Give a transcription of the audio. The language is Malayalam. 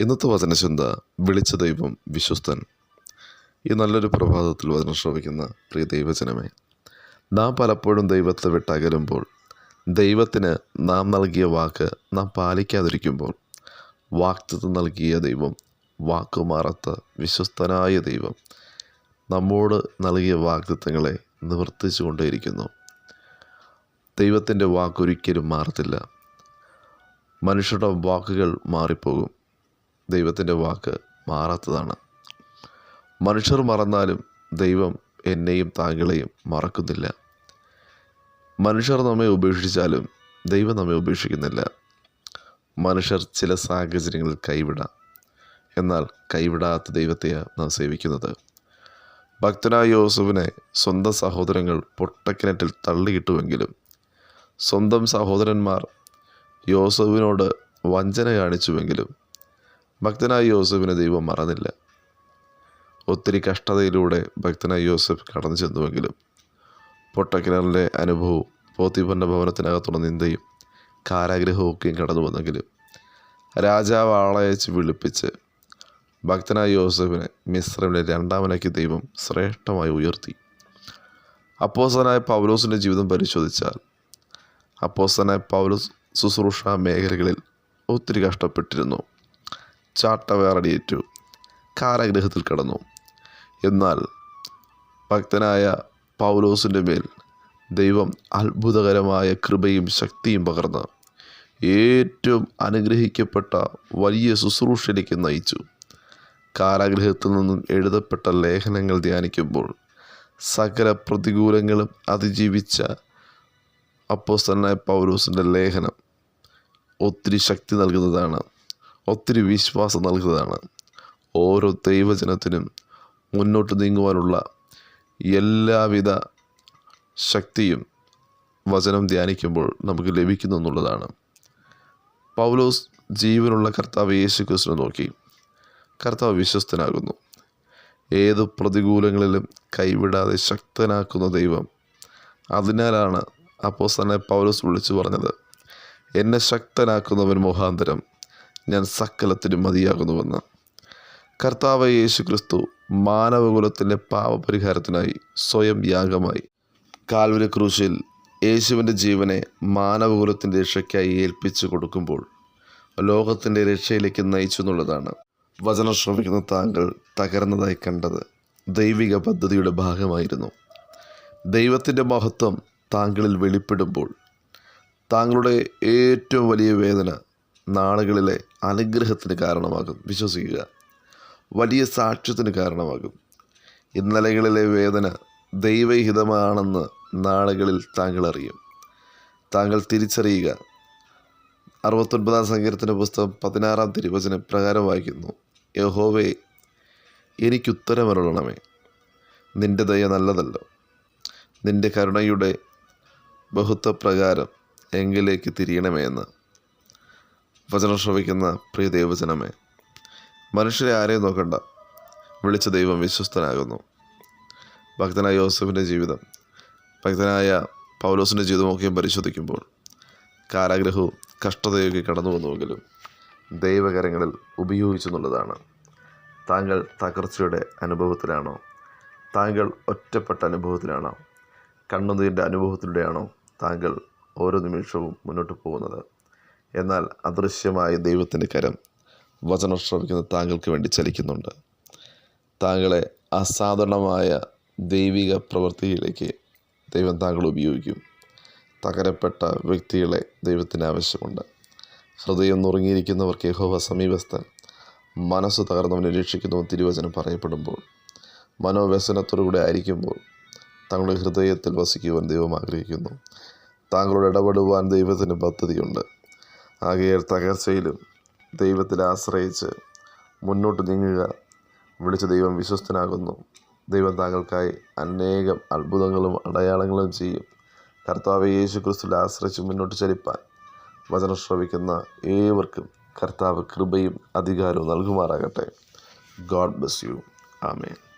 ഇന്നത്തെ വചനചിന്ത വിളിച്ച ദൈവം വിശ്വസ്തൻ. ഈ നല്ലൊരു പ്രഭാതത്തിൽ വചനം ശ്രവിക്കുന്ന പ്രിയ ദൈവജനമേ നാം പലപ്പോഴും ദൈവത്തെ വിട്ടകലുമ്പോൾ ദൈവത്തിന് നാം നൽകിയ വാക്ക് നാം പാലിക്കാതിരിക്കുമ്പോൾ വാക്തത്വം നൽകിയ ദൈവം വാക്കുമാറത്ത വിശ്വസ്തനായ ദൈവം നമ്മോട് നൽകിയ വാക്തത്വങ്ങളെ നിവർത്തിച്ചു കൊണ്ടേയിരിക്കുന്നു. ദൈവത്തിന്റെ വാക്കൊരിക്കലും മാറത്തില്ല. മനുഷ്യരുടെ വാക്കുകൾ മാറിപ്പോകും. ദൈവത്തിന്റെ വാക്ക് മാറാത്തതാണ്. മനുഷ്യർ മറന്നാലും ദൈവം എന്നെയും താങ്കളെയും മറക്കുന്നില്ല. മനുഷ്യർ നമ്മെ ഉപേക്ഷിച്ചാലും ദൈവം നമ്മെ ഉപേക്ഷിക്കുന്നില്ല. മനുഷ്യർ ചില സാഹചര്യങ്ങളിൽ കൈവിടാം. എന്നാൽ കൈവിടാത്ത ദൈവത്തെയാണ് നാം സേവിക്കുന്നത്. ഭക്തനായ യോസുവിനെ സ്വന്തം സഹോദരങ്ങൾ പൊട്ടക്കിണറ്റിൽ തള്ളിയിട്ടുവെങ്കിലും സ്വന്തം സഹോദരന്മാർ യോസഫിനോട് വഞ്ചന കാണിച്ചുവെങ്കിലും ഭക്തനായ യോസഫിനെ ദൈവം മറന്നില്ല. ഒത്തിരി കഷ്ടതയിലൂടെ ഭക്തനായ യോസഫ് കടന്നു ചെന്നുവെങ്കിലും പൊട്ടക്കിണറിന്റെ അനുഭവവും പോത്തിപ്പന്റെ ഭവനത്തിനകത്തുള്ള നിന്ദയും കാരാഗ്രഹമൊക്കെയും കടന്നു വന്നെങ്കിലും രാജാവ് ആളയച്ച് വിളിപ്പിച്ച് ഭക്തനായ യോസഫിനെ മിശ്രമിലെ രണ്ടാമനാക്കി ദൈവം ശ്രേഷ്ഠമായി ഉയർത്തി. അപ്പോസനായ പൗലോസിന്റെ ജീവിതം പരിശോധിച്ചാൽ അപ്പോസനായ പൗലോസ് ശുശ്രൂഷ മേഖലകളിൽ ഒത്തിരി കഷ്ടപ്പെട്ടിരുന്നു. ചാട്ടവേറടിയേറ്റു. കാരാഗ്രഹത്തിൽ കടന്നു. എന്നാൽ ഭക്തനായ പൗലോസിന്റെ മേൽ ദൈവം അത്ഭുതകരമായ കൃപയും ശക്തിയും പകർന്ന് ഏറ്റവും അനുഗ്രഹിക്കപ്പെട്ട വലിയ ശുശ്രൂഷയിലേക്ക് നയിച്ചു. കാരാഗ്രഹത്തിൽ നിന്നും എഴുതപ്പെട്ട ലേഖനങ്ങൾ ധ്യാനിക്കുമ്പോൾ സകല പ്രതികൂലങ്ങളും അതിജീവിച്ച അപ്പോസ്തലനായ പൗലോസിന്റെ ലേഖനം ഒത്തിരി ശക്തി നൽകുന്നതാണ്. ഒത്തിരി വിശ്വാസം നൽകുന്നതാണ്. ഓരോ ദൈവജനത്തിനും മുന്നോട്ട് നീങ്ങുവാനുള്ള എല്ലാവിധ ശക്തിയും വചനം ധ്യാനിക്കുമ്പോൾ നമുക്ക് ലഭിക്കുന്നു എന്നുള്ളതാണ്. പൗലോസ് ജീവനുള്ള കർത്താവ് യേശു ക്രിസ്തുവിനെ നോക്കി. കർത്താവ് വിശ്വസ്തനാകുന്നു. ഏത് പ്രതികൂലങ്ങളിലും കൈവിടാതെ ശക്തനാക്കുന്ന ദൈവം. അതിനാലാണ് അപ്പോസ്തലനെ പൗലോസ് വിളിച്ചു പറഞ്ഞത് എന്നെ ശക്തനാക്കുന്നവൻ മുഖാന്തരം ഞാൻ സകലത്തിനും മതിയാകുന്നുവെന്ന് കർത്താവ് യേശു ക്രിസ്തു മാനവകുലത്തിന്റെ പാപപരിഹാരത്തിനായി സ്വയം യാഗമായി. കാൽവരി ക്രൂശിൽ യേശുവിന്റെ ജീവനെ മാനവകുലത്തിന്റെ രക്ഷയ്ക്കായി ഏൽപ്പിച്ചു കൊടുക്കുമ്പോൾ ലോകത്തിന്റെ രക്ഷയിലേക്ക് നയിച്ചു എന്നുള്ളതാണ്. വചനം ശ്രമിക്കുന്ന താങ്കൾ തകർന്നതായി കണ്ടത് ദൈവിക പദ്ധതിയുടെ ഭാഗമായിരുന്നു. ദൈവത്തിന്റെ മഹത്വം താങ്കളിൽ വെളിപ്പെടുമ്പോൾ താങ്കളുടെ ഏറ്റവും വലിയ വേദന നാളുകളിലെ അനുഗ്രഹത്തിന് കാരണമാകും. വിശ്വസിക്കുക. വലിയ സാക്ഷ്യത്തിന് കാരണമാകും. ഇന്നലകളിലെ വേദന ദൈവഹിതമാണെന്ന് നാളുകളിൽ താങ്കൾ അറിയും. താങ്കൾ തിരിച്ചറിയുക. അറുപത്തൊൻപതാം സങ്കീർത്തന പുസ്തകം പതിനാറാം തിരുവചനം പ്രകാരം വായിക്കുന്നു. യഹോവേ എനിക്കുത്തരമരുളണമേ. നിന്റെ ദയ നല്ലതല്ലോ. നിന്റെ കരുണയുടെ ബഹുത്വപ്രകാരം എങ്കിലേക്ക് തിരിയണമേ എന്ന്. വചനം ശ്രവിക്കുന്ന പ്രിയ ദൈവജനമേ മനുഷ്യരെ ആരെയും നോക്കണ്ട. വിളിച്ച ദൈവം വിശ്വസ്തനാകുന്നു. ഭക്തനായ യോസഫിന്റെ ജീവിതം ഭക്തനായ പൗലോസിന്റെ ജീവിതമൊക്കെയും പരിശോധിക്കുമ്പോൾ കാരാഗ്രഹവും കഷ്ടതയൊക്കെ കടന്നു വന്നുവെങ്കിലും ദൈവകരങ്ങളിൽ ഉപയോഗിച്ചെന്നുള്ളതാണ്. താങ്കൾ തകർച്ചയുടെ അനുഭവത്തിലാണോ? താങ്കൾ ഒറ്റപ്പെട്ട അനുഭവത്തിലാണോ? കണ്ണുനീരിന്റെ അനുഭവത്തിലൂടെയാണോ താങ്കൾ ഓരോ നിമിഷവും മുന്നോട്ട് പോകുന്നത്? എന്നാൽ അദൃശ്യമായ ദൈവത്തിന്റെ കരം വചനം ശ്രമിക്കുന്ന താങ്കൾക്ക് വേണ്ടി ചലിക്കുന്നുണ്ട്. താങ്കളെ അസാധാരണമായ ദൈവിക പ്രവൃത്തിയിലേക്ക് ദൈവം താങ്കൾ ഉപയോഗിക്കും. തകരപ്പെട്ട വ്യക്തികളെ ദൈവത്തിന് ആവശ്യമുണ്ട്. ഹൃദയം നുറുങ്ങിയിരിക്കുന്നവർക്ക് യഹോവ സമീപസ്ഥൻ മനസ്സ് തകർന്നവനെ നിരീക്ഷിക്കുന്നു തിരുവചനം പറയപ്പെടുമ്പോൾ മനോവ്യസനത്തോടുകൂടെ ആയിരിക്കുമ്പോൾ തങ്ങളുടെ ഹൃദയത്തിൽ വസിക്കുവാൻ ദൈവം ആഗ്രഹിക്കുന്നു. താങ്കളോട് ഇടപെടുവാൻ ദൈവത്തിന് പദ്ധതിയുണ്ട്. ആകയാൽ തകർച്ചയിലും ദൈവത്തിൽ ആശ്രയിച്ച് മുന്നോട്ട് നീങ്ങുക. വിളിച്ച ദൈവം വിശ്വസ്തനാകുന്നു. ദൈവം താങ്കൾക്കായി അനേകം അത്ഭുതങ്ങളും അടയാളങ്ങളും ചെയ്യും. കർത്താവ് യേശു ക്രിസ്തുവിൽ ആശ്രയിച്ച് മുന്നോട്ട് ചലിപ്പാൻ വചനം ശ്രവിക്കുന്ന ഏവർക്കും കർത്താവ് കൃപയും അധികാരവും നൽകുമാറാകട്ടെ. God bless you. ആമേൻ.